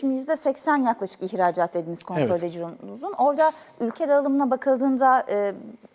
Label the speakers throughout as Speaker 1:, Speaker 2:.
Speaker 1: Şimdi %80 yaklaşık ihracat dediniz konsolide cironuzun. Orada ülke dağılımına bakıldığında e,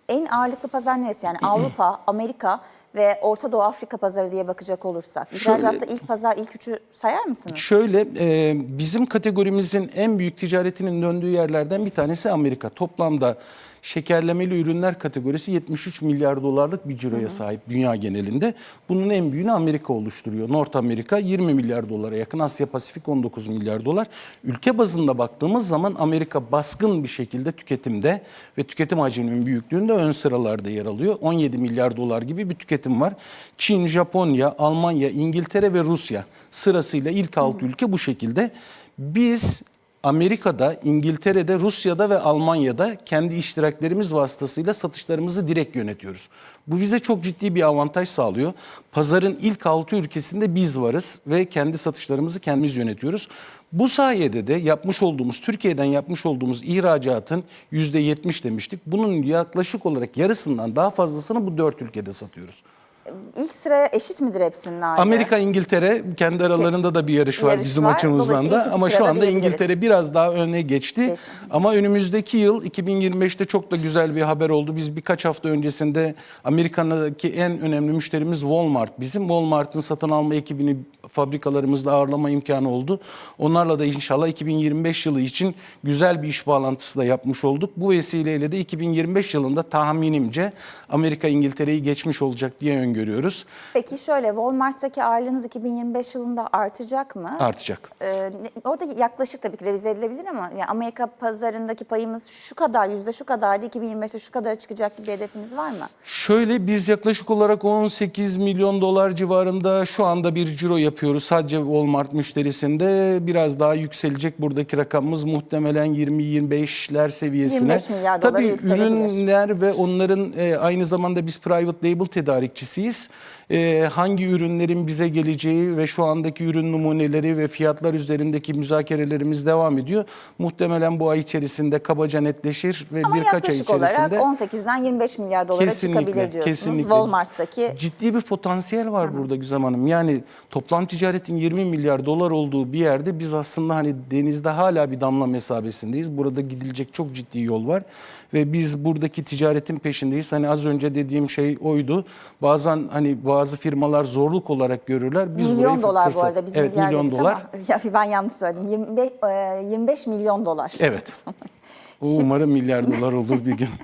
Speaker 1: en ağırlıklı pazar neresi? Yani Avrupa, Amerika ve Orta Doğu Afrika pazarı diye bakacak olursak.
Speaker 2: Şöyle-
Speaker 1: İhracatta ilk pazar, ilk üçü sayar mısınız?
Speaker 2: Şöyle e, bizim kategorimizin en büyük ticaretinin döndüğü yerlerden bir tanesi Amerika. Toplamda şekerlemeli ürünler kategorisi 73 milyar dolarlık bir ciroya sahip dünya genelinde. Bunun en büyüğünü Amerika oluşturuyor. North Amerika 20 milyar dolara yakın, Asya Pasifik 19 milyar dolar. Ülke bazında baktığımız zaman Amerika baskın bir şekilde tüketimde ve tüketim hacminin büyüklüğünde ön sıralarda yer alıyor. 17 milyar dolar gibi bir tüketim var. Çin, Japonya, Almanya, İngiltere ve Rusya sırasıyla ilk altı ülke bu şekilde. Biz Amerika'da, İngiltere'de, Rusya'da ve Almanya'da kendi iştiraklerimiz vasıtasıyla satışlarımızı direkt yönetiyoruz. Bu bize çok ciddi bir avantaj sağlıyor. Pazarın ilk altı ülkesinde biz varız ve kendi satışlarımızı kendimiz yönetiyoruz. Bu sayede de yapmış olduğumuz, Türkiye'den yapmış olduğumuz ihracatın %70 demiştik. Bunun yaklaşık olarak yarısından daha fazlasını bu dört ülkede satıyoruz.
Speaker 1: İlk sıraya eşit midir hepsinin ağırlığı?
Speaker 2: Amerika, İngiltere kendi aralarında da bir yarış var
Speaker 1: Yarış
Speaker 2: bizim
Speaker 1: var.
Speaker 2: açımızdan da. Ama şu anda. İngiltere biraz daha öne geçti.
Speaker 1: Geçti.
Speaker 2: Ama önümüzdeki yıl 2025'te çok da güzel bir haber oldu. Biz birkaç hafta öncesinde Amerika'daki en önemli müşterimiz Walmart bizim. Walmart'ın satın alma ekibini fabrikalarımızda ağırlama imkanı oldu. Onlarla da inşallah 2025 yılı için güzel bir iş bağlantısı da yapmış olduk. Bu vesileyle de 2025 yılında tahminimce Amerika İngiltere'yi geçmiş olacak diye öngörüyoruz.
Speaker 1: Peki şöyle Walmart'taki ağırlığınız 2025 yılında artacak mı?
Speaker 2: Artacak.
Speaker 1: Ee, orada yaklaşık tabii ki revize edilebilir ama yani Amerika pazarındaki payımız şu kadar, yüzde şu kadardı, 2025'te şu kadar çıkacak gibi bir hedefiniz var mı?
Speaker 2: Şöyle biz yaklaşık olarak 18 milyon dolar civarında şu anda bir ciro yapıyoruz. Sadece Walmart müşterisinde biraz daha yükselecek buradaki rakamımız muhtemelen 20-25'ler seviyesine.
Speaker 1: 25 milyar dolara
Speaker 2: Tabii ürünler ve onların e, aynı zamanda biz private label tedarikçisiyiz. E, hangi ürünlerin bize geleceği ve şu andaki ürün numuneleri ve fiyatlar üzerindeki müzakerelerimiz devam ediyor. Muhtemelen bu ay içerisinde kabaca netleşir ve
Speaker 1: Ama
Speaker 2: birkaç ay
Speaker 1: yaklaşık olarak
Speaker 2: içerisinde
Speaker 1: 18'den 25 milyar dolara
Speaker 2: Kesinlikle,
Speaker 1: çıkabilir diyorsunuz.
Speaker 2: kesinlikle.
Speaker 1: Walmart'taki
Speaker 2: Ciddi bir potansiyel var burada Güzem Hanım. Yani toplam ticaretin 20 milyar dolar olduğu bir yerde biz aslında hani denizde hala bir damla mesabesindeyiz. Burada gidilecek çok ciddi yol var ve biz buradaki ticaretin peşindeyiz. Hani az önce dediğim şey oydu. Bazen hani bazı firmalar zorluk olarak görürler. Biz
Speaker 1: milyon dolar bu
Speaker 2: fırsat-
Speaker 1: arada biz
Speaker 2: evet,
Speaker 1: milyar
Speaker 2: milyon
Speaker 1: dedik
Speaker 2: dolar.
Speaker 1: ama ya ben yanlış söyledim. 25, e, 25 milyon dolar.
Speaker 2: Evet. Umarım milyar dolar olur bir gün.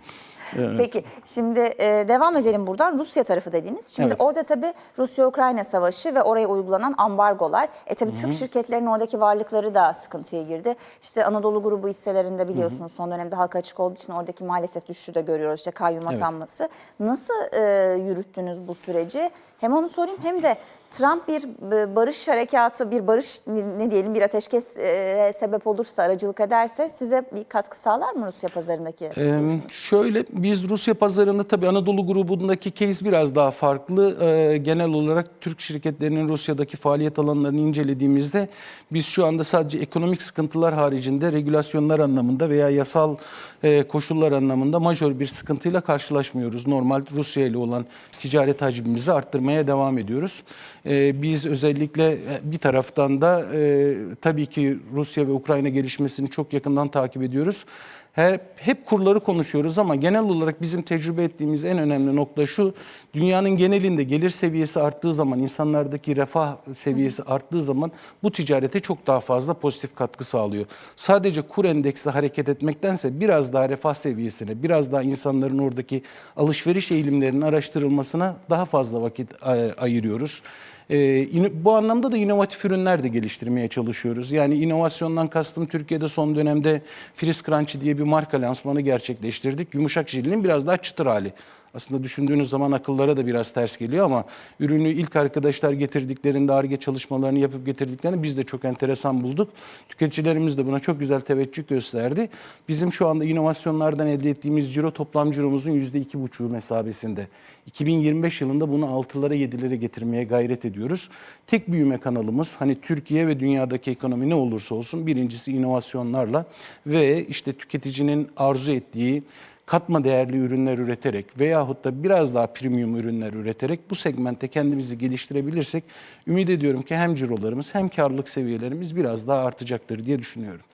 Speaker 1: Peki şimdi e, devam edelim buradan. Rusya tarafı dediniz. Şimdi
Speaker 2: Evet.
Speaker 1: orada tabii Rusya-Ukrayna savaşı ve oraya uygulanan ambargolar. E tabii Türk şirketlerin oradaki varlıkları da sıkıntıya girdi. İşte Anadolu grubu hisselerinde biliyorsunuz son dönemde halka açık olduğu için oradaki maalesef düşüşü de görüyoruz. İşte kayyum
Speaker 2: Evet.
Speaker 1: atanması. Nasıl e, yürüttünüz bu süreci? Hem onu sorayım hem de Trump bir e, barış harekatı, bir barış ne diyelim bir ateşkes e, sebep olursa, aracılık ederse size bir katkı sağlar mı Rusya pazarındaki?
Speaker 2: Ee, şöyle biz Rusya pazarında tabii Anadolu grubundaki case biraz daha farklı. Ee, genel olarak Türk şirketlerinin Rusya'daki faaliyet alanlarını incelediğimizde biz şu anda sadece ekonomik sıkıntılar haricinde regülasyonlar anlamında veya yasal e, koşullar anlamında majör bir sıkıntıyla karşılaşmıyoruz. Normal Rusya ile olan ticaret hacmimizi arttırmaya devam ediyoruz. Ee, biz özellikle e, bir taraftan da e, tabii ki Rusya ve Ukrayna gelişmesini çok yakından takip ediyoruz. Hep, hep kurları konuşuyoruz ama genel olarak bizim tecrübe ettiğimiz en önemli nokta şu. Dünyanın genelinde gelir seviyesi arttığı zaman, insanlardaki refah seviyesi arttığı zaman bu ticarete çok daha fazla pozitif katkı sağlıyor. Sadece kur endeksle hareket etmektense biraz daha refah seviyesine, biraz daha insanların oradaki alışveriş eğilimlerinin araştırılmasına daha fazla vakit ay- ayırıyoruz. Ee, bu anlamda da inovatif ürünler de geliştirmeye çalışıyoruz. Yani inovasyondan kastım Türkiye'de son dönemde Freeze Crunchy diye bir marka lansmanı gerçekleştirdik. Yumuşak jelinin biraz daha çıtır hali. Aslında düşündüğünüz zaman akıllara da biraz ters geliyor ama ürünü ilk arkadaşlar getirdiklerinde, ARGE çalışmalarını yapıp getirdiklerinde biz de çok enteresan bulduk. Tüketicilerimiz de buna çok güzel teveccüh gösterdi. Bizim şu anda inovasyonlardan elde ettiğimiz ciro toplam ciromuzun %2,5'u mesabesinde. 2025 yılında bunu 6'lara 7'lere getirmeye gayret ediyoruz. Tek büyüme kanalımız hani Türkiye ve dünyadaki ekonomi ne olursa olsun birincisi inovasyonlarla ve işte tüketicinin arzu ettiği katma değerli ürünler üreterek veyahut da biraz daha premium ürünler üreterek bu segmente kendimizi geliştirebilirsek ümit ediyorum ki hem cirolarımız hem karlılık seviyelerimiz biraz daha artacaktır diye düşünüyorum.